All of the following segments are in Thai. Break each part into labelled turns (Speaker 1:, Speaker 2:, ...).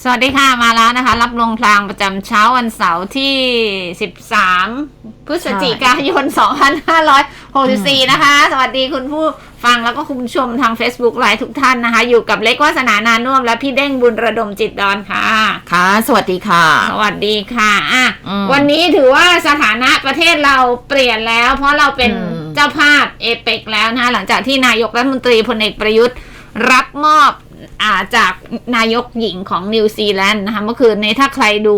Speaker 1: สวัสดีค่ะมาแล้วนะคะ รับลงพลางประจำเช้าวันเสาร์ที่ 13 พฤศจิกายน 2564 นะคะ สวัสดีคุณผู้ฟังแล้วก็คุณผู้ชมทาง Facebook ไลน์ทุกท่านนะคะ อยู่กับเล็กวาสนานานุ่วมและพี่เด้งบุญระดมจิตดอนค่ะ
Speaker 2: ค่ะ สวัสดีค่ะ
Speaker 1: สวัสดีค่ะอะ
Speaker 2: อืม
Speaker 1: วันนี้ถือว่าสถานะประเทศเราเปลี่ยนแล้ว เพราะเราเป็น
Speaker 2: อืม
Speaker 1: เจ้าภาพเอเปกแล้วนะคะหลังจากที่นายกรัฐมนตรีพลเอกประยุทธ์รับมอบอา จากนายกหญิงของนิวซีแลนด์นะคะเมื่อคืนนี้ถ้าใครดู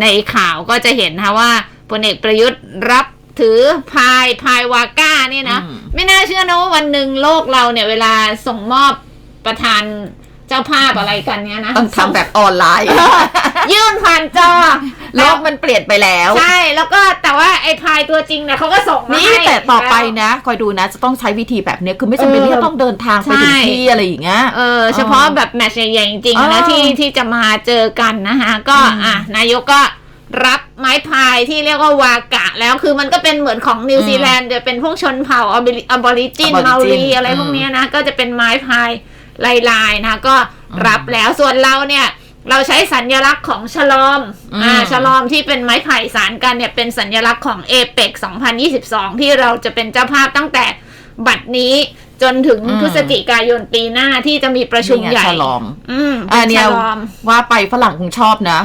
Speaker 1: ในข่าวก็จะเห็นนะคะว่าพลเอกประยุทธ์รับถือพายพายวาก้าเนี่ยนะ
Speaker 2: อืม
Speaker 1: ไม่น่าเชื่อนะว่าวันหนึ่งโลกเราเนี่ยเวลาส่งมอบประธาน เจ้าภาพอะไรกันเนี่ยนะ
Speaker 2: ต้องทำแบบออนไลน์
Speaker 1: ยื่นผ่านจอ
Speaker 2: โลกมันเปลี่ยนไปแล้ว
Speaker 1: ใช่ แล้วก็แต่ว่าไอ้พายตัวจริงเนี่ยเขาก็ส่งมา
Speaker 2: นี่
Speaker 1: ให้
Speaker 2: แต่ต่อไปนะคอยดูนะ จะต้องใช้วิธีแบบเนี้ยคือไม่จำเป็น
Speaker 1: เออ
Speaker 2: ที่จะต้องเดินทางไปถึง
Speaker 1: ใช่
Speaker 2: ที่อะไรอย่างเงี้ย
Speaker 1: เออเฉพาะแบบแมตช์ใหญ่ๆจริงๆนะ
Speaker 2: เออ
Speaker 1: ที่ที่จะมาเจอกันนะคะก็
Speaker 2: อืม
Speaker 1: อะนายกก็รับไม้พายที่เรียกว่าวากะแล้วคือมันก็เป็นเหมือนของนิวซีแลนด์จะเป็นพวกชนเผ่าอบอริจิน
Speaker 2: Aborigine
Speaker 1: เมารีอะไร
Speaker 2: อืม
Speaker 1: พวกเนี้ยนะ ก็จะเป็นไม้พาย ลายๆนะก็รับแล้วส่วนเราเนี่ยเราใช้สัญลักษณ์ของฉลอม
Speaker 2: อืม
Speaker 1: อ่า ฉลอมที่เป็นไม้ไผ่สารกันเนี่ยเป็นสัญลักษณ์ของเอเปก2022 ที่เราจะเป็นเจ้าภาพตั้งแต่บัดนี้จนถึง
Speaker 2: อืม
Speaker 1: พฤศจิกายนปีหน้าที่จะมีประชุม
Speaker 2: นี่ไง
Speaker 1: ใหญ่
Speaker 2: ฉลอม
Speaker 1: อืม
Speaker 2: อัน
Speaker 1: เป็น
Speaker 2: เนี้
Speaker 1: ฉ
Speaker 2: ย
Speaker 1: ลอม
Speaker 2: ว่าไปฝรั่งคงชอบนะ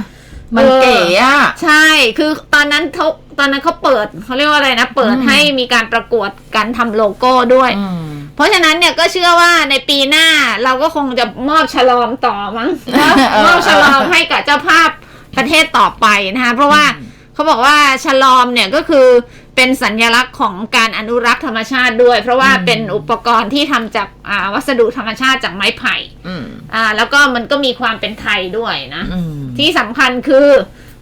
Speaker 2: มัน
Speaker 1: เออ
Speaker 2: เก๋อะ
Speaker 1: ใช่ คือตอนนั้นเขาตอนนั้นเขาเปิดเขาเรียกว่าอะไรนะ เปิด
Speaker 2: อืม
Speaker 1: ให้มีการประกวดการทำโลโก้ด้วย
Speaker 2: อืม
Speaker 1: เพราะฉะนั้นเนี่ยก็เชื่อว่าในปีหน้าเราก็คงจะมอบฉลอมต่อมั้งนะ
Speaker 2: เออ
Speaker 1: มอบฉลอมให้กับเจ้าภาพประเทศต่อไปนะคะเพราะว่า
Speaker 2: อืม
Speaker 1: เขาบอกว่าฉลอมเนี่ยก็คือเป็นสัญลักษณ์ของการอนุรักษ์ธรรมชาติด้วย เพราะว่า
Speaker 2: อืม
Speaker 1: เป็นอุปกรณ์ที่ทำจากอ่าวัสดุธรรมชาติจากไม้ไผ่
Speaker 2: อืม
Speaker 1: อ่าแล้วก็มันก็มีความเป็นไทยด้วยนะ
Speaker 2: อืม
Speaker 1: ที่สำคัญคือ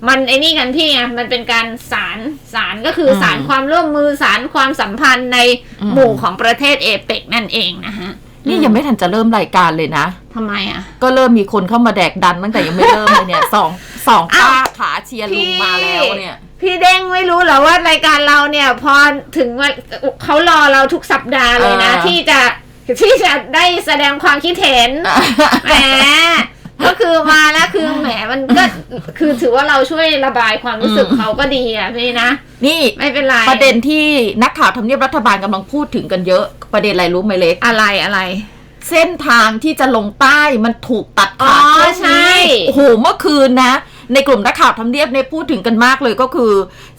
Speaker 1: มันไอ้นี่กันพี่ไงมันเป็นการสารสารก็คืออ
Speaker 2: ม
Speaker 1: สารความร่วมมือสารความสัมพันธ์ใน
Speaker 2: อืม
Speaker 1: หมู่ของประเทศเอเปกนั่นเองนะฮะ
Speaker 2: นี่ยังไม่ทันจะเริ่มรายการเลยนะ
Speaker 1: ทำไมอะ
Speaker 2: ก็เริ่มมีคนเข้ามาแดกดันตั้งแต่ยังไม่เริ่มเลยเนี่ยสองสอง
Speaker 1: อ้าว
Speaker 2: ป้าขาเชียร์ลุงมาแล้วเนี่ย
Speaker 1: พี่เด้งไม่รู้เหรอว่ารายการเราเนี่ย พอถึงวันเขารอเราทุกสัปดาห์เลยนะ
Speaker 2: เออ
Speaker 1: ที่จะที่จะได้แสดงความคิดเห็นแหม ก็คือมาแล้วคือแหมมันก็คือถือว่าเราช่วยระบายความรู้สึก
Speaker 2: อืม
Speaker 1: เขาก็ดีอะพี่นะ
Speaker 2: นี่
Speaker 1: ไม่เป็นไร
Speaker 2: ประเด็นที่นักข่าวทำเนียบรัฐบาลกำลังพูดถึงกันเยอะประเด็นอะไรรู้ไหมเล็ก
Speaker 1: อะไรอะไร
Speaker 2: เส้นทางที่จะลงใต้มันถูกตัด
Speaker 1: อ๋อ
Speaker 2: ขาดช่วง
Speaker 1: ใช่
Speaker 2: นี้โอ้โหเมื่อคืนนะ ในกลุ่มนักข่าวทำเนียบเนี่ยพูดถึงกันมากเลยก็คือ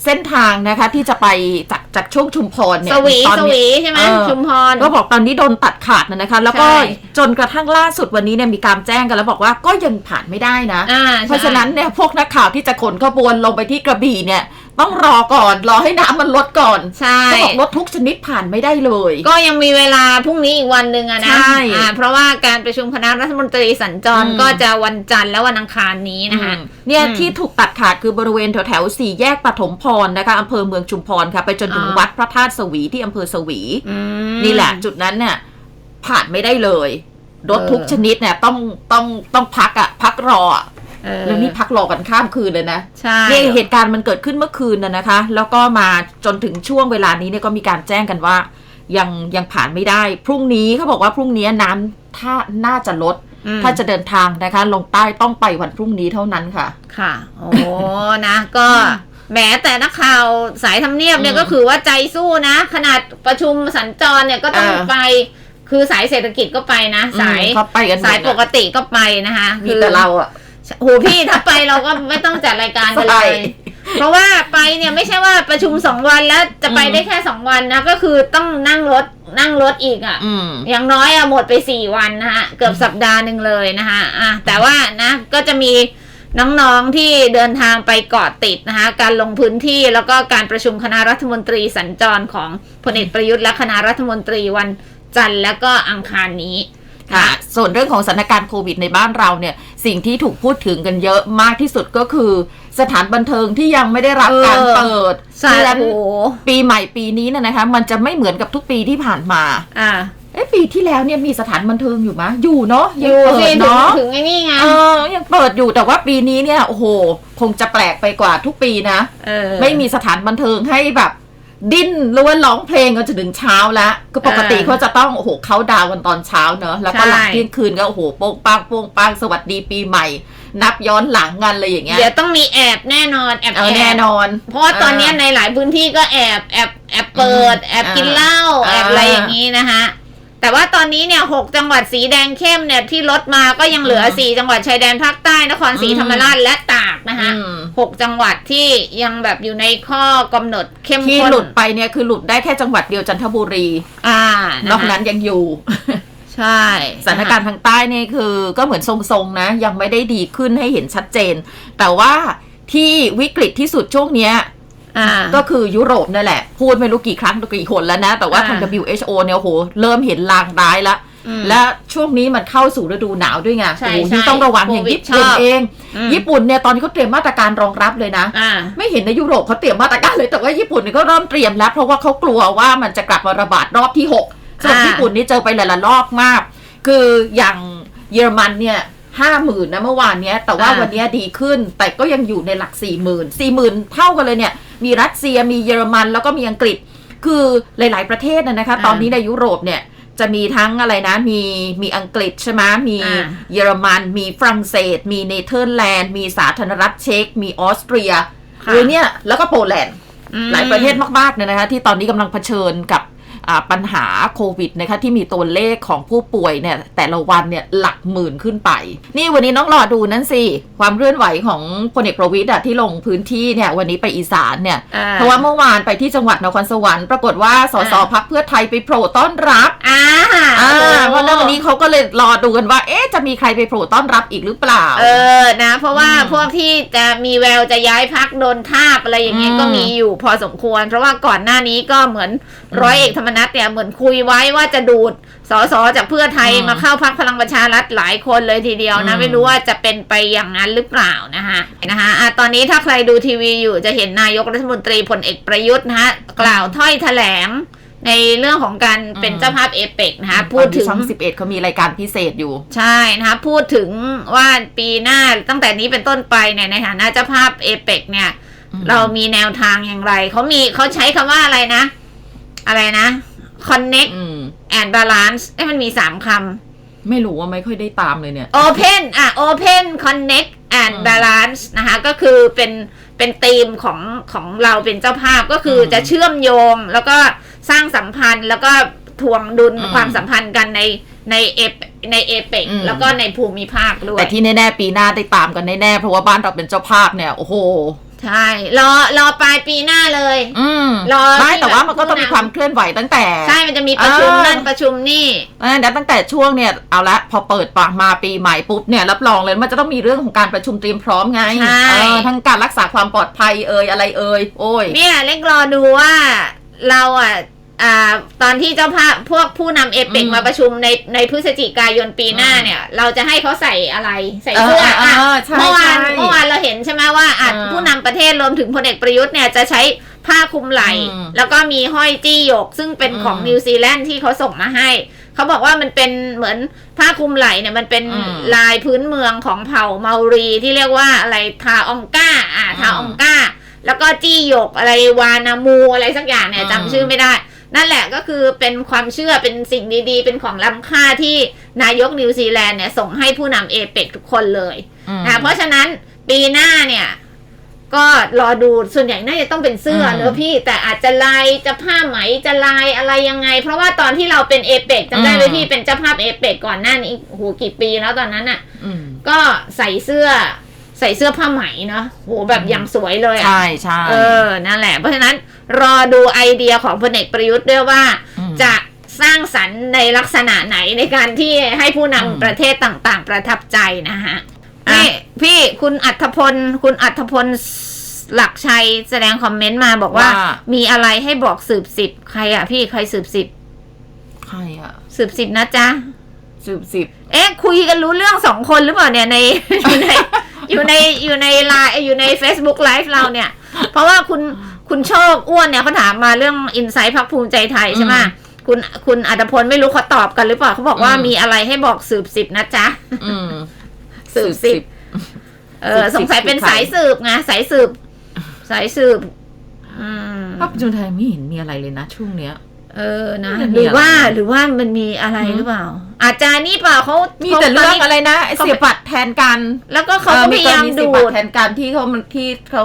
Speaker 2: เส้นทางนะคะที่จะไปจากจากช่วงชุมพรเนี่ย
Speaker 1: สวี
Speaker 2: ตอน
Speaker 1: ส
Speaker 2: นี้
Speaker 1: วีใช่ไหม
Speaker 2: เออ
Speaker 1: ชุมพร
Speaker 2: ก็บอกตอนนี้โดนตัดขาดนะนะคะ แล้วก็
Speaker 1: ใช่
Speaker 2: จนกระทั่งล่าสุดวันนี้เนี่ยมีการแจ้งกันแล้วบอกว่าก็ยังผ่านไม่ได้นะ
Speaker 1: อ่า
Speaker 2: เพราะฉะนั้นเนี่ยพวกนักข่าวที่จะขนขบวนลงไปที่กระบี่เนี่ย ต้องรอก่อนรอให้น้ำมันลดก่อน
Speaker 1: ใช่
Speaker 2: ก็บอกรถทุกชนิดผ่านไม่ได้เลย
Speaker 1: ก็ยังมีเวลาพรุ่งนี้อีกวันหนึ่งอะนะ
Speaker 2: ใช่
Speaker 1: อ่าเพราะว่าการประชุมคณะรัฐมนตรีสัญจร
Speaker 2: อืม
Speaker 1: ก็จะวันจันทร์และวันอังคารนี้นะคะ
Speaker 2: อืมเนี่ย
Speaker 1: อืม
Speaker 2: ที่ถูกตัดขาดคือบริเวณแถวแถวๆสี่แยกปฐมพรนะคะอำเภอเมืองชุมพรค่ะ ไปจนถึง
Speaker 1: อ่า
Speaker 2: วัดพระธาตุสวีที่อำเภอสวี
Speaker 1: อืม
Speaker 2: นี่แหละจุดนั้นเนี่ยผ่านไม่ได้เลยรถ
Speaker 1: เออ
Speaker 2: ทุกชนิดเนี่ยต้องต้องต้องพักอะพักรออะ
Speaker 1: เออ
Speaker 2: แล้วนี่พักรอกันข้ามคืนเลยนะ
Speaker 1: ใช่
Speaker 2: นี่เหตุการณ์มันเกิดขึ้นเมื่อคืนนะนะคะ แล้วก็มาจนถึงช่วงเวลานี้เนี่ยก็มีการแจ้งกันว่า ยังยังผ่านไม่ได้ พรุ่งนี้เขาบอกว่าพรุ่งนี้น้ำถ้าน่าจะลด
Speaker 1: อืม
Speaker 2: ถ้าจะเดินทางนะคะ ลงใต้ต้องไปวันพรุ่งนี้เท่านั้นค่ะ
Speaker 1: ค่ะโอ้นะก็แหมแต่นักข่าวสายทำเนียบเนี่ย
Speaker 2: อืม
Speaker 1: ก็คือว่าใจสู้นะ ขนาดประชุมสัญจรเนี่ยก็ต้อง
Speaker 2: เออ
Speaker 1: ไปคือสายเศรษฐกิจก็ไปนะ สาย
Speaker 2: อืมเขาไปกันหมด
Speaker 1: สาย
Speaker 2: อะ
Speaker 1: ปกติก็ไปนะคะ
Speaker 2: มีแต่เราอะ
Speaker 1: โหพี่ถ้าไปเราก็ไม่ต้องจัดรายการกันเล
Speaker 2: ใช่
Speaker 1: ย เพราะว่าไปเนี่ยไม่ใช่ว่าประชุมสองวันแล้วจะไป
Speaker 2: อืม
Speaker 1: ได้แค่สองวันนะ ก็คือต้องนั่งรถนั่งรถอีกอะ
Speaker 2: อืม
Speaker 1: อย่างน้อยอะหมดไปสี่วันนะฮะเกือบสัปดาห์หนึ่งเลยนะคะอะแต่ว่านะก็จะมีน้องๆที่เดินทางไปเกาะติดนะคะการลงพื้นที่แล้วก็การประชุมคณะรัฐมนตรีสัญจรของพลเอกประยุทธ์และคณะรัฐมนตรีวันจันทร์และก็อังคารนี้
Speaker 2: ค่ะ ส่วนเรื่องของสถานการณ์โควิดในบ้านเราเนี่ย สิ่งที่ถูกพูดถึงกันเยอะมากที่สุดก็คือ สถานบันเทิงที่ยังไม่ได้รับ
Speaker 1: เออ
Speaker 2: การเปิด
Speaker 1: ใช่
Speaker 2: ฉะนั้น
Speaker 1: โอ้โห
Speaker 2: ปีใหม่ปีนี้เนยนะคะ มันจะไม่เหมือนกับทุกปีที่ผ่านมา
Speaker 1: อะ
Speaker 2: เอ้ปีที่แล้วเนี่ยมีสถานบันเทิงอยู่มะ อยู่เนาะ
Speaker 1: อยู่
Speaker 2: งเปิ
Speaker 1: สิ
Speaker 2: ด
Speaker 1: ถึง
Speaker 2: เนาะ
Speaker 1: ถึงไอ้นี่ไง
Speaker 2: เออยังเปิดอยู่แต่ว่าปีนี้เนี่ยโอ้โห คงจะแปลกไปกว่าทุกปีนะ
Speaker 1: เออ
Speaker 2: ไม่มีสถานบันเทิงให้แบบ ดิ้นหรือว่าร้องเพลงกันจนถึงเช้าแล้วก็ปกติ
Speaker 1: เออ
Speaker 2: เขาจะต้องโอ้โหเขาดาวน์กันตอนเช้าเนอะแล้วก็
Speaker 1: ใช่
Speaker 2: หลังเที่ยงคืนก็โอ้โหโป้งปังโป้งปังสวัสดีปีใหม่ นับย้อนหลังกันเลยอย่างเงี้ย
Speaker 1: เดี๋ยวต้องมีแอบแน่นอนแอบ
Speaker 2: เออ
Speaker 1: แอบ
Speaker 2: แน่นอน
Speaker 1: เพราะว่าตอนเนี้ยในหลายพื้นที่ก็แอบแอบแอบเปิด
Speaker 2: อืม
Speaker 1: แอบกินเหล้า
Speaker 2: อ่า
Speaker 1: แอบอะไรอย่างนี้นะคะ แต่ว่าตอนนี้เนี่ยหกจังหวัดสีแดงเข้มเนี่ยที่ลดมาก็ยังเหลือสี่จังหวัดชายแดนภาคใต้นครศรีธรรมราชและตากนะคะ
Speaker 2: อืม
Speaker 1: หกจังหวัดที่ยังแบบอยู่ในข้อกำหนดเข้ม
Speaker 2: ที่
Speaker 1: ข้น
Speaker 2: หลุดไปเนี่ยคือหลุดได้แค่จังหวัดเดียวจันทบุรี
Speaker 1: อ่าน
Speaker 2: อกนั้นยังอยู่
Speaker 1: ใช่
Speaker 2: สถานการณ์ทางใต้เนี่ยคือก็เหมือนทรงๆนะ ยังไม่ได้ดีขึ้นให้เห็นชัดเจน แต่ว่าที่วิกฤตที่สุดช่วงเนี้ย
Speaker 1: อ่า
Speaker 2: ก็คือยุโรปนั่นแหละ พูดไม่รู้กี่ครั้งกี่คนแล้วนะ แต่ว่าทาง
Speaker 1: อ่า
Speaker 2: WHO เนี่ยโอ้โหเริ่มเห็นลางร้ายแล้ว
Speaker 1: อืม
Speaker 2: และช่วงนี้มันเข้าสู่ฤดูหนาวด้วยไง
Speaker 1: ใช่
Speaker 2: โอ้โห
Speaker 1: ใช่
Speaker 2: ที่ต้องระวังอย่าง
Speaker 1: โควิด
Speaker 2: ญี่ปุ่น
Speaker 1: ชอบ
Speaker 2: เอง
Speaker 1: อืม
Speaker 2: ญี่ปุ่นเนี่ยตอนนี้เขาเตรียมมาตรการรองรับเลยนะ
Speaker 1: อ่า
Speaker 2: ไม่เห็นในยุโรปเขาเตรียมมาตรการเลย แต่ว่าญี่ปุ่นเนี่ยก็เริ่มเตรียมแล้ว เพราะว่าเขากลัวว่ามันจะกลับมาระบาดรอบที่หกส่วน
Speaker 1: อ่า
Speaker 2: ญี่ปุ่นนี่เจอไปหลายๆรอบมาก คืออย่างเยอรมันเนี่ยห้าหมื่นนะเมื่อวานเนี้ย แต่ว่าวันเนี้ยดีขึ้น แต่ก็ยังอยู่ในหลักสี่หมื่นสี่หมื่นเท่ากันเลยเนี่ย มีรัสเซียมีเยอรมัน แล้วก็มีอังกฤษคือหลาย ๆ ประเทศนะนะคะ ตอนนี้ในยุโรปเนี่ยจะมีทั้งอะไรนะ มีมีอังกฤษใช่ไหมมี
Speaker 1: อ่า
Speaker 2: เยอรมัน มีฝรั่งเศส มีเนเธอร์แลนด์ มีสาธารณรัฐเช็ก มีออสเตรีย
Speaker 1: ค่ะ
Speaker 2: หรือเนี่ยแล้วก็โปแลนด์
Speaker 1: อืม
Speaker 2: หลายประเทศมากๆเนี่ยนะคะ ที่ตอนนี้กำลังเผชิญกับอ่า ปัญหาโควิดนะคะที่มีตัวเลขของผู้ป่วยเนี่ยแต่ละวันเนี่ยหลักหมื่นขึ้นไป นี่วันนี้น้องรอดูนั่นสิ ความเคลื่อนไหวของพลเอกประวิตยอะที่ลงพื้นที่เนี่ยวันนี้ไปอีสานเนี่ย
Speaker 1: อ่
Speaker 2: เพราะว่าเมื่อวานไปที่จังหวัดนครสวรรค์ปรากฏว่าสส
Speaker 1: อ่า
Speaker 2: พักเพื่อไทยไปโผล่ต้อนรับ
Speaker 1: อ่า
Speaker 2: อ่า
Speaker 1: โอ้
Speaker 2: เพราะฉะนั้นวันนี้เขาก็เลยรอดูกันว่า เอ๊ะจะมีใครไปโผล่ต้อนรับอีกหรือเปล่า
Speaker 1: เออนะ เพราะว่า
Speaker 2: อืม
Speaker 1: พวกที่จะมีแววจะย้ายพักโดนทาบอะไรอย่างเงี้ย
Speaker 2: อืม
Speaker 1: ก็มีอยู่พอสมควร เพราะว่าก่อนหน้านี้ก็เหมือนร้อยเอกธรรมนัฐเนี่ยเหมือนคุยไว้ว่าจะดูดสสจากเพื่อไทย
Speaker 2: อืม
Speaker 1: มาเข้าพักพลังประชารัฐหลายคนเลยทีเดียวนะ
Speaker 2: อืม
Speaker 1: ไม่รู้ว่าจะเป็นไปอย่างนั้นหรือเปล่านะคะนะคะอะตอนนี้ถ้าใครดูทีวีอยู่จะเห็นนายกรัฐมนตรีพลเอกประยุทธ์นะคะกล่าวถ้อยแถลง ในเรื่องของการเป็นเจ้าภาพเอเปกนะคะพูดถึง
Speaker 2: ช่องสิบเอ็ดเขามีรายการพิเศษอยู่
Speaker 1: ใช่นะคะพูดถึงว่าปีหน้าตั้งแต่นี้เป็นต้นไปเนี่ยในฐานะเจ้าภาพเอเปกเนี่ย
Speaker 2: อืม
Speaker 1: เรามีแนวทางอย่างไรเขามีเขาใช้คำว่าอะไรนะ อะไรนะ connect
Speaker 2: อืม
Speaker 1: and balance เอ้ยมันมีสามค
Speaker 2: ไม่รู้ว่าไม่ค่อยได้ตามเลยเนี่ยำ
Speaker 1: open อะ open connect and
Speaker 2: อืม
Speaker 1: balance นะคะก็คือเป็นเป็นธีมของของเราเป็นเจ้าภาพก็คืออ
Speaker 2: ม
Speaker 1: จะเชื่อมโยงแล้วก็สร้างสัมพันธ์แล้วก็ทวงดุล
Speaker 2: อืม
Speaker 1: ความสัมพันธ์กันในในเอในเอเปก
Speaker 2: อืม
Speaker 1: แล้วก็ในภูมิภาคด้วย
Speaker 2: แต่ที่แน่ ๆ ปีหน้าได้ตามกันแน่ ๆ เพราะว่าบ้านเราเป็นเจ้าภาพเนี่ย โอ้โห
Speaker 1: ใช่รอรอปลายปีหน้าเลย
Speaker 2: อืม
Speaker 1: รอ
Speaker 2: ไม่
Speaker 1: ที่
Speaker 2: แต่ว่า
Speaker 1: แบบ
Speaker 2: มันก็ต้องมี
Speaker 1: ผู้นำ
Speaker 2: ความเคลื่อนไหวตั้งแต่
Speaker 1: ใช่มันจะมีประชุม
Speaker 2: เออ
Speaker 1: นั่นประชุมนี่
Speaker 2: เออแล้วตั้งแต่ช่วงเนี่ยเอาละพอเปิดปากมาปีใหม่ปุ๊บเนี่ยรับรองเลยมันจะต้องมีเรื่องของการประชุมเตรียมพร้อมไง
Speaker 1: ใช่
Speaker 2: เออทั้งการรักษาความปลอดภัยเอ่ยอะไรเอ่ยโอ้ย
Speaker 1: เนี่ยเล็กรอดูว่า เราอะ อ่าตอนที่เจ้าภาพพวกผู้นำเอเปก
Speaker 2: อืม
Speaker 1: มาประชุมในในพฤศจิกายนปีหน้า
Speaker 2: อืม
Speaker 1: เนี่ย เราจะให้เขาใส่อะไรใส่เสื้อ
Speaker 2: เออเออ
Speaker 1: อะ
Speaker 2: เออใช่
Speaker 1: เมื่อวาน
Speaker 2: ใช่
Speaker 1: เมื่อวานเราเห็นใช่ไหมว่าอะ
Speaker 2: เออ
Speaker 1: ผู้นำประเทศรวมถึงพลเอกประยุทธ์เนี่ยจะใช้ผ้าคลุมไหล่
Speaker 2: อืม
Speaker 1: แล้วก็มีห้อยจี้หยก ซึ่งเป็นของ
Speaker 2: อืม
Speaker 1: นิวซีแลนด์ที่เขาส่งมาให้เขาบอกว่ามันเป็นเหมือนผ้าคลุมไหล่เนี่ยมันเป็น
Speaker 2: อืม
Speaker 1: ลายพื้นเมืองของเผ่าเมารีที่เรียกว่าอะไรทาองก้า อ่าทา
Speaker 2: อืม
Speaker 1: องก้า แล้วก็จี้หยกอะไรวานามูอะไรสักอย่างเนี่ย
Speaker 2: อืม
Speaker 1: จำชื่อไม่ได้ นั่นแหละก็คือเป็นความเชื่อเป็นสิ่งดีๆ เป็นของล้ำค่าที่นายกนิวซีแลนด์เนี่ยส่งให้ผู้นำเอเปกทุกคนเลย
Speaker 2: อืม
Speaker 1: นะเพราะฉะนั้นปีหน้าเนี่ย ก็รอดูส่วนใหญ่น่าจะต้องเป็นเสื้อ
Speaker 2: อืม
Speaker 1: เนอะพี่ แต่อาจจะลายจะผ้าไหมจะลายอะไรยังไง เพราะว่าตอนที่เราเป็นเอเปกจำได้ไหม
Speaker 2: อืม
Speaker 1: พี่เป็นเจ้าภาพเอเปกก่อนหน้านี้โอ้โหกี่ปีแล้วตอนนั้นอะ
Speaker 2: อืม
Speaker 1: ก็ใส่เสื้อ ใส่เสื้อผ้าไหมเนาะโหแบบอย่างสวยเลยอะ
Speaker 2: ใช่ใช่
Speaker 1: เออนั่นแหละ เพราะฉะนั้นรอดูไอเดียของพลเอกประยุทธ์ด้วยว่า
Speaker 2: ม
Speaker 1: จะสร้างสรรค์ในลักษณะไหนในการที่ให้ผู้นำ
Speaker 2: อืม
Speaker 1: ประเทศต่างๆ ประทับใจนะฮะ
Speaker 2: อะ
Speaker 1: นี่พี่คุณอัธพล คุณอัธพลหลักชัยแสดงคอมเมนต์มาบอกว่า มีอะไรให้บอกสืบสิบใครอะพี่ใครสืบสิบ
Speaker 2: ใครอะ
Speaker 1: สืบสิบนะจ๊ะ
Speaker 2: สิบสิบ
Speaker 1: เอ๊ะคุยกันรู้เรื่องสองคนหรือเปล่าเนี่ยในอยู่ในอยู่ในอยู่ในไลน์อยู่ใน Facebook Live เราเนี่ย เพราะว่าคุณคุณโชคอ้วนเนี่ยเขาถามมาเรื่องอินไซต์พักภูมิใจไทยใช่ไหม
Speaker 2: อืม
Speaker 1: คุณคุณอัตพลไม่รู้เขาตอบกันหรือเปล่าเขาบอกว่า
Speaker 2: อืม
Speaker 1: มีอะไรให้บอกสืบสิบนะจ๊ะ
Speaker 2: อืม
Speaker 1: สืบสิบเออ
Speaker 2: สืบสิบ
Speaker 1: สงสัยเป็น
Speaker 2: คือใคร
Speaker 1: สายสืบไงสายสืบ สายสืบอืม
Speaker 2: ภาพประจนไทยไม่เห็นมีอะไรเลยนะช่วงเนี้ย
Speaker 1: เออนะ
Speaker 2: มันมี
Speaker 1: หรือว่า
Speaker 2: อะไร
Speaker 1: หรือว่ามันมีอะไร
Speaker 2: หืม
Speaker 1: หรือเปล่า อาจารย์นี่เปล่าเขา
Speaker 2: มี
Speaker 1: ขา
Speaker 2: แต่เรื่อง
Speaker 1: ตนนี้
Speaker 2: อะไรนะไอ้เสียบัตรแทนกัน
Speaker 1: แล้วก็เขาก็พยายาม
Speaker 2: เออ
Speaker 1: ดู
Speaker 2: กรณีเสียบัต
Speaker 1: ด
Speaker 2: รแทนกันที่เขามันที่เขา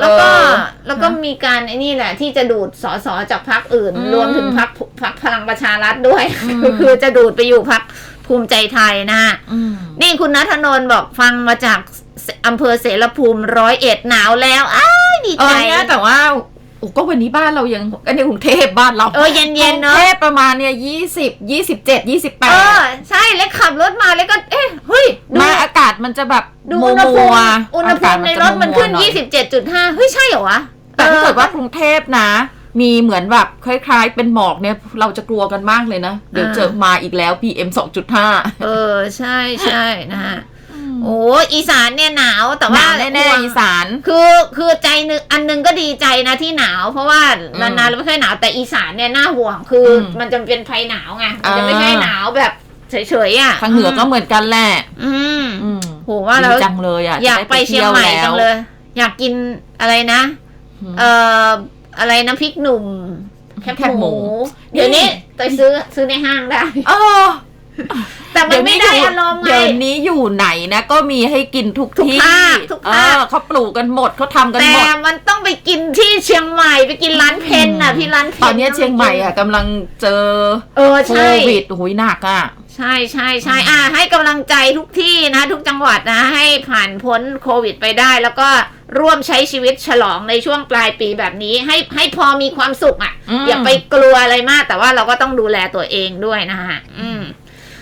Speaker 1: แล้วก็
Speaker 2: เออ
Speaker 1: แล้วก็มีการไอ้นี่แหละ ที่จะดูดสสจากพรรคอื่น
Speaker 2: อืม
Speaker 1: รวมถึงพรรคพรรคพลังประชารัฐด้วย
Speaker 2: อืม
Speaker 1: ก็คือจะดูดไปอยู่พรรคภูมิใจไทยนะ
Speaker 2: อืม
Speaker 1: นี่คุณนัทนนท์บอกฟังมาจากอำเภอเสรภูมิร้อยเอ็ดหนาวแล้วอ้ายดี
Speaker 2: เอ
Speaker 1: ใจ
Speaker 2: อเนี่ยแต่ว่า โอ้ก็วันนี้บ้านเรายังอันนี้กรุงเทพบ้านเรา
Speaker 1: เออเย็นเย็นๆ
Speaker 2: กรุ
Speaker 1: เนาะ
Speaker 2: งเทพประมาณเนี่ยยี่สิบยี่สิบเจ็ดยี่สิบแป
Speaker 1: เอ
Speaker 2: ด
Speaker 1: อใช่เล็กขับรถมาเล็กก็ เอ๊ะเฮ้ยดู
Speaker 2: มาอากาศมันจะแบบ
Speaker 1: ดู
Speaker 2: มั
Speaker 1: อุ
Speaker 2: ว
Speaker 1: ณหภู
Speaker 2: มัว
Speaker 1: มิอุณหภูมิในรถมันขึ้น27.5เฮ้ยใช่เหรอวะ
Speaker 2: แต่ถ้าเกิด
Speaker 1: ออ
Speaker 2: ว่ากรุงเทพนะ มีเหมือนแบบคล้าย ๆ เป็นหมอกเนี่ยเราจะกลัวกันมากเลยนะ เดี๋ยวเจอมาอีกแล้ว PM 2.5
Speaker 1: เออใช่ใช่นะฮะ โอ้อีสานเนี่ยหนาวแต่
Speaker 2: ห
Speaker 1: ว่า
Speaker 2: นาวแน่
Speaker 1: ห่วง
Speaker 2: ๆอีสาน
Speaker 1: คือคือใจนึงอันนึงก็ดีใจนะที่หนาว เพราะว่า
Speaker 2: อืม
Speaker 1: นานๆเราไม่ค่อยหนาวแต่อีสานเนี่ยน่าห่วงคืออ
Speaker 2: ม
Speaker 1: มันจะเป็นภัยหนาวไงมันจะ
Speaker 2: อ่า
Speaker 1: ไม่ใช่หนาวแบบเฉยๆอะ
Speaker 2: ทางเหนือก็เหมือนกันแหละ
Speaker 1: อืม
Speaker 2: อืม
Speaker 1: โหว่าเรา
Speaker 2: ดีจังเลยอะ
Speaker 1: อยาก
Speaker 2: จะด้
Speaker 1: ไปเชียงใหม่
Speaker 2: ที่ว
Speaker 1: จังเลย อยากกินอะไรนะ
Speaker 2: ม
Speaker 1: เอ่ออะไรน้ำพริกหนุ่มแคบ
Speaker 2: แคบ
Speaker 1: ห
Speaker 2: หมู
Speaker 1: มู เดี๋ยวนี้ไปซื้อซื้อในห้างได้
Speaker 2: เออ
Speaker 1: แต่มันไม่ได้อารมณ์ไง
Speaker 2: เดี๋ยวนี้อยู่ไหนนะก็มีให้กินทุก
Speaker 1: ทุก
Speaker 2: ที่
Speaker 1: ภาคทุก
Speaker 2: เอ
Speaker 1: ภาค
Speaker 2: อเขาปลูกกันหมดเขาทำกัน
Speaker 1: แต่
Speaker 2: หมด
Speaker 1: มันต้องไปกินที่เชียงใหม่ไปกินร้านเพนน่ะ
Speaker 2: อืม
Speaker 1: พี่ร้านเพน
Speaker 2: ตอนเนี้ยเชียงใหม่อะกำลังเจอ
Speaker 1: เออ
Speaker 2: โค
Speaker 1: ใช่
Speaker 2: วิดโอ้โหหนักอะ
Speaker 1: ใช่ใช่ใช่อ่าให้กำลังใจทุกที่นะ ทุกจังหวัดนะ ให้ผ่านพ้นโควิดไปได้ แล้วก็ร่วมใช้ชีวิตฉลองในช่วงปลายปีแบบนี้ ให้ให้พอมีความสุขอะ
Speaker 2: อืม
Speaker 1: อย่าไปกลัวอะไรมาก แต่ว่าเราก็ต้องดูแลตัวเองด้วยนะฮะอืม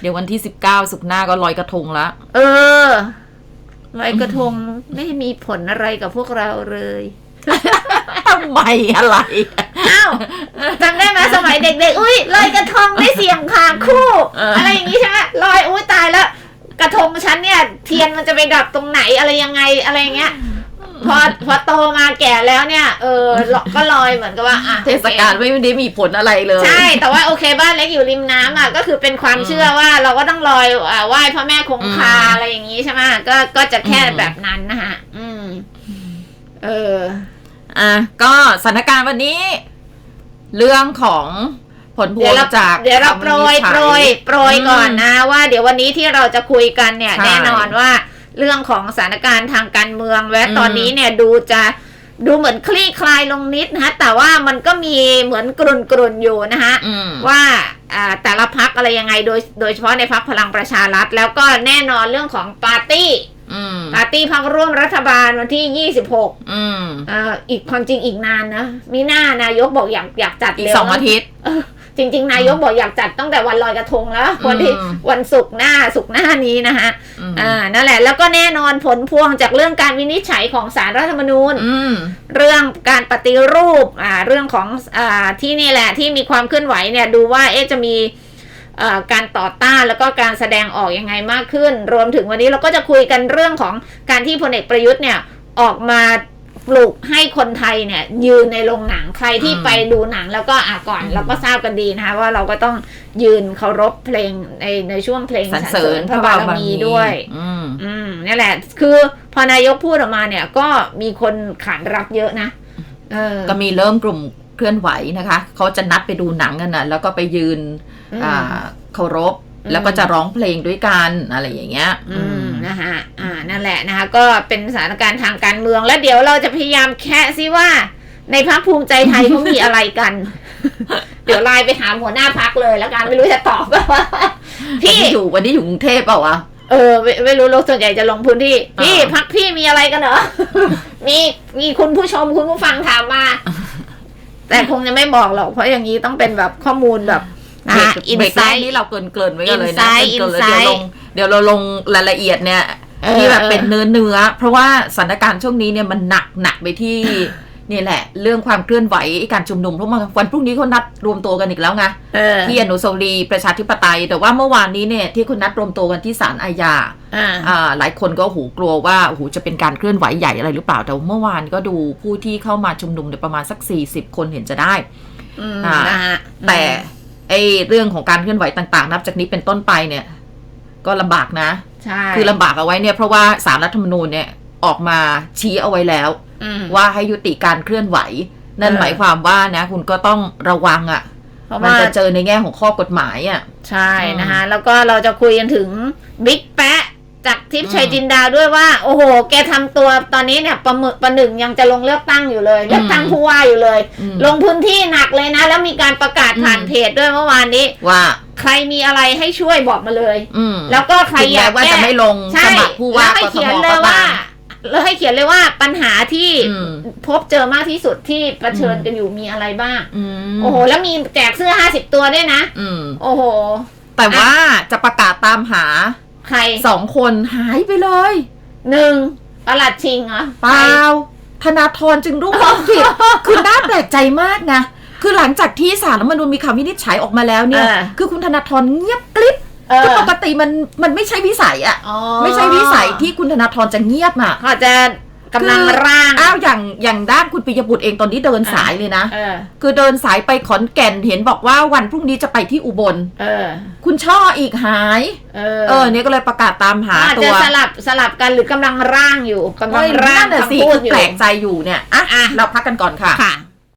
Speaker 2: เดี๋ยววันที่19สุกร์หน้าก็ลอยกระทงละ
Speaker 1: เออลอยกระทงไม่มีผลอะไรกับพวกเราเลย
Speaker 2: ทำไมอะไร
Speaker 1: อ้าวจำได้ไหมสมัยเด็กๆ อุ้ยลอยกระทงได้เสียงคางคู่
Speaker 2: เอออ
Speaker 1: อะไรอย่างงี้ใช่ไหมลอยอุ้ยตายแล้ว กระทงฉันเนี่ย เทียนมันจะไปดับตรงไหนอะไรยังไงอะไรอย่างเงี้ย พอพอโตมาแก่แล้วเนี่ย เออก็ลอยเหมือนกับว่าอะ
Speaker 2: เทศกาลไม่ได้มีผลอะไรเลย
Speaker 1: ใช่ แต่ว่าโอเคบ้านเล็กอยู่ริมน้ำอะก็คือเป็นความเชื่อว่าเราก็ต้องลอยอ่าไหว้พระแม่คงคา
Speaker 2: อืม
Speaker 1: อะไรอย่างงี้ใช่ไหมก็ก็จะแค่
Speaker 2: อืม
Speaker 1: แบบนั้นนะฮะอืม เออ
Speaker 2: อะก็สถานการณ์วันนี้ เรื่องของผลพว
Speaker 1: เดี๋ย
Speaker 2: ง
Speaker 1: วเรา
Speaker 2: จาก
Speaker 1: เดี๋ยวเราโปรย
Speaker 2: คำวินิจฉั
Speaker 1: โปรยโปรยก่อนนะ ว่าเดี๋ยววันนี้ที่เราจะคุยกันเนี่ย
Speaker 2: ใช่
Speaker 1: แน่นอนว่า เรื่องของสถานการณ์ทางการเมืองและ
Speaker 2: อืม
Speaker 1: ตอนนี้เนี่ยดูจะดูเหมือนคลี่คลายลงนิดนะฮะ แต่ว่ามันก็มีเหมือนกรุ่นกรุนๆอยู่นะฮะ
Speaker 2: อืม
Speaker 1: ว่าอ่าแต่ละพักอะไรยังไงโดยโดยเฉพาะในพักพลังประชารัฐ แล้วก็แน่นอนเรื่องของปาร์ตี้
Speaker 2: อืม
Speaker 1: ปาร์ตี้พักร่วมรัฐบาลวันที่26
Speaker 2: อืม
Speaker 1: เอ่ออีกความจริงอีกนานนะ มีหน้านายกบอกอยากอยากจัด
Speaker 2: อีก
Speaker 1: เร็ว
Speaker 2: สอง
Speaker 1: นะ
Speaker 2: อาทิตย์
Speaker 1: เออ จริง ๆ นายกบอกอยากจัดตั้งแต่วันลอยกระทงแล้ววันที่
Speaker 2: อืม
Speaker 1: วันศุกร์หน้าศุกร์หน้านี้นะฮะ
Speaker 2: อืม
Speaker 1: อ่านั่นแหละ แล้วก็แน่นอนผลพวงจากเรื่องการวินิจฉัยของสารรัฐธรรมนูญ
Speaker 2: อืม
Speaker 1: เรื่องการปฏิรูปอ่าเรื่องของอ่าที่นี่แหละที่มีความเคลื่อนไหวเนี่ยดูว่าเอ๊ะจะมีเอ่อการต่อต้านแล้วก็การแสดงออกยังไงมากขึ้น รวมถึงวันนี้เราก็จะคุยกันเรื่องของการที่พลเอกประยุทธ์เนี่ยออกมา ปลุกให้คนไทยเนี่ย ยืนในโรงหนังใครที่
Speaker 2: อืม
Speaker 1: ไปดูหนังแล้วก็อะก่อน
Speaker 2: อืม
Speaker 1: เราก็ทราบกันดีนะคะว่าเราก็ต้องยืนเคารพเพลงในในช่วงเพลง
Speaker 2: สรรเสริญ
Speaker 1: พระบารมีด้วย
Speaker 2: อืม
Speaker 1: อืมนี่แหละ คือพอนายกพูดออกมาเนี่ย ก็มีคนขานรับเยอะนะเออ
Speaker 2: ก็มีเริ่มกลุ่มเคลื่อนไหวนะคะเขาจะนัดไปดูหนังกันนะแล้วก็ไปยืน
Speaker 1: อืม
Speaker 2: อ่าเคารพ
Speaker 1: อืม
Speaker 2: แล้วก็จะร้องเพลงด้วยกันอะไรอย่างเงี้ย
Speaker 1: อืม นะคะอ่านั่นแหละนะคะก็เป็นสถานการณ์ทางการเมืองแล้วเดี๋ยวเราจะพยายามแคะซิว่าในพักภูมิใจไทยเขามีอะไรกัน เดี๋ยวไลน์ไปถามหัวหน้าพักเลยแล้วกันไม่รู้จะตอบว่า
Speaker 2: วัน
Speaker 1: พี่
Speaker 2: นี้อยู่วันนี้อยู่กรุงเทพเปล่าวะ
Speaker 1: เออไม่ไม่รู้โลกส่วนใหญ่จะลงพื้นที่ พี่
Speaker 2: อ่า
Speaker 1: พักพี่มีอะไรกันเหรอมีมีคุณผู้ชมคุณผู้ฟังถามมาแต่คงจะไม่บอกหรอก เพราะอย่างนี้ต้องเป็นแบบข้อมูลแบบนะ
Speaker 2: เบร
Speaker 1: ฮะ
Speaker 2: ก
Speaker 1: อิน
Speaker 2: เบรก
Speaker 1: ไซ
Speaker 2: แรก
Speaker 1: ต์
Speaker 2: นี้เราเกินเกินๆไว้กันเลยนะ
Speaker 1: Insight
Speaker 2: เกินๆเลยเดี๋ยว
Speaker 1: Insight
Speaker 2: ลงเดี๋ยวเราลงรายละเอียดเนี่ย
Speaker 1: เออ
Speaker 2: ที่แบบ
Speaker 1: เออ
Speaker 2: เป็นเนื้อเนื้อๆเพราะว่าสถานการณ์ช่วงนี้เนี่ยมันหนักหนักไปที่นี่แหละ เรื่องความเคลื่อนไหวการชุมนุมเพราะว่าวันพรุ่งนี้เขานัดรวมตัวกันอีกแล้วไง
Speaker 1: เออ
Speaker 2: ที่อนุสาวรีย์ประชาธิปไตย แต่ว่าเมื่อวานนี้เนี่ยที่คุณนัดรวมตัวกันที่ศาลอาญา
Speaker 1: อ่า
Speaker 2: อ่าหลายคนก็โอ้โหูกลัวว่าโอ้โหจะเป็นการเคลื่อนไหวใหญ่อะไรหรือเปล่า แต่เมื่อวานก็ดูผู้ที่เข้ามาชุมนุมเนี่ยประมาณสัก 40 คนเห็นจะได้
Speaker 1: อืม
Speaker 2: อ่า
Speaker 1: นะฮะ
Speaker 2: แต่ไอเรื่องของการเคลื่อนไหวต่างๆ นับจากนี้เป็นต้นไปเนี่ย ก็ลำบากนะ
Speaker 1: ใช่
Speaker 2: คือลำบากเอาไว้เนี่ยเพราะว่าสารรัฐธรรมนูญเนี่ยออกมาชี้เอาไว้แล้ว
Speaker 1: อืม
Speaker 2: ว่าให้ยุติการเคลื่อนไหว นั่น
Speaker 1: เออ
Speaker 2: หมายความว่านะ คุณก็ต้องระวังอะ่ะ
Speaker 1: เพราะ
Speaker 2: มัน
Speaker 1: ว่า
Speaker 2: จะเจอในแง่ของข้อกฎหมายอะ่ะ
Speaker 1: ใช่นะคะแล้วก็เราจะคุยกันถึงบิ๊กแปะ จากทิพย์ชัย
Speaker 2: อืม
Speaker 1: จินดาด้วยว่า โอ้โห แกทำตัวตอนนี้เนี่ยประมึกประหนึ่งยังจะลงเลือกตั้งอยู่เลย เลือกตั้ง
Speaker 2: อืม
Speaker 1: ผู้ว่าอยู่เลย
Speaker 2: อืม
Speaker 1: ลงพื้นที่หนักเลยนะ แล้วมีการประกาศผ่าน
Speaker 2: อืม
Speaker 1: เพจด้วยเมื่อวานนี้
Speaker 2: ว่า
Speaker 1: ใครมีอะไรให้ช่วยบอกมาเลย
Speaker 2: อืม
Speaker 1: แล้วก็ใคร
Speaker 2: ถึง
Speaker 1: อยา
Speaker 2: แม้
Speaker 1: ก
Speaker 2: ว่า
Speaker 1: แก้
Speaker 2: จะไม่ลง
Speaker 1: ใช่
Speaker 2: สมัครผู้ว่า
Speaker 1: แล้วให้
Speaker 2: กท
Speaker 1: เขียน
Speaker 2: ม
Speaker 1: เลย
Speaker 2: ก็
Speaker 1: ว่า
Speaker 2: ตาม
Speaker 1: แล้วให้เขียนเลยว่าปัญหาที่
Speaker 2: อืม
Speaker 1: พบเจอมากที่สุดที่ประเชิญ
Speaker 2: อืม
Speaker 1: กันอยู่มีอะไรบ้าง
Speaker 2: อืม
Speaker 1: โอ้โห แล้วมีแจกเสื้อห้าสิบตัวด้วยนะ
Speaker 2: อืม
Speaker 1: โอ้โห
Speaker 2: แต่ว่าจะประกาศตามหา
Speaker 1: ใคร
Speaker 2: สองคนหายไปเลย
Speaker 1: หนึ่งประหลัดชิงเหรอ
Speaker 2: เปล่าธนาธรจึงรุ่งเรืองกิจคือน่าแปลกใจมากนะ คือหลังจากที่ศาลรัฐธรรมนูญมีคำวินิจฉัยออกมาแล้วเนี่ย
Speaker 1: เออ
Speaker 2: คือคุณธนาธรเงียบกริบ
Speaker 1: เออ
Speaker 2: คือปกติมันมันไม่ใช่วิสัยอะ
Speaker 1: อ๋อ
Speaker 2: ไม่ใช่วิสัยที่คุณธนาธรจะเงียบอะ
Speaker 1: เขาอาจจะ กำลัง
Speaker 2: คือ
Speaker 1: ร่าง
Speaker 2: อ้าวอย่างอย่างด้านคุณปิยบุตรเองตอนนี้เดินสายเลยนะ
Speaker 1: เออ
Speaker 2: คือเดินสายไปขอนแก่นเห็นบอกว่าวันพรุ่งนี้จะไปที่อุบล
Speaker 1: เออ
Speaker 2: คุณช่ออีกหาย
Speaker 1: เออ
Speaker 2: เออเนี่ยก็เลยประกาศตามหา
Speaker 1: อาจ
Speaker 2: ตั
Speaker 1: จะ
Speaker 2: ว
Speaker 1: สลับสลับกันหรือกำลังร่างอยู่กำลัง
Speaker 2: เฮ้ย
Speaker 1: ร่าง
Speaker 2: นั่นน่ะสิ
Speaker 1: คำพูด
Speaker 2: คือ
Speaker 1: อยู่
Speaker 2: แปลกใจอยู่เนี่ยอะ
Speaker 1: อะ
Speaker 2: เราพักกันก่อนค่ะ
Speaker 1: ค่ะ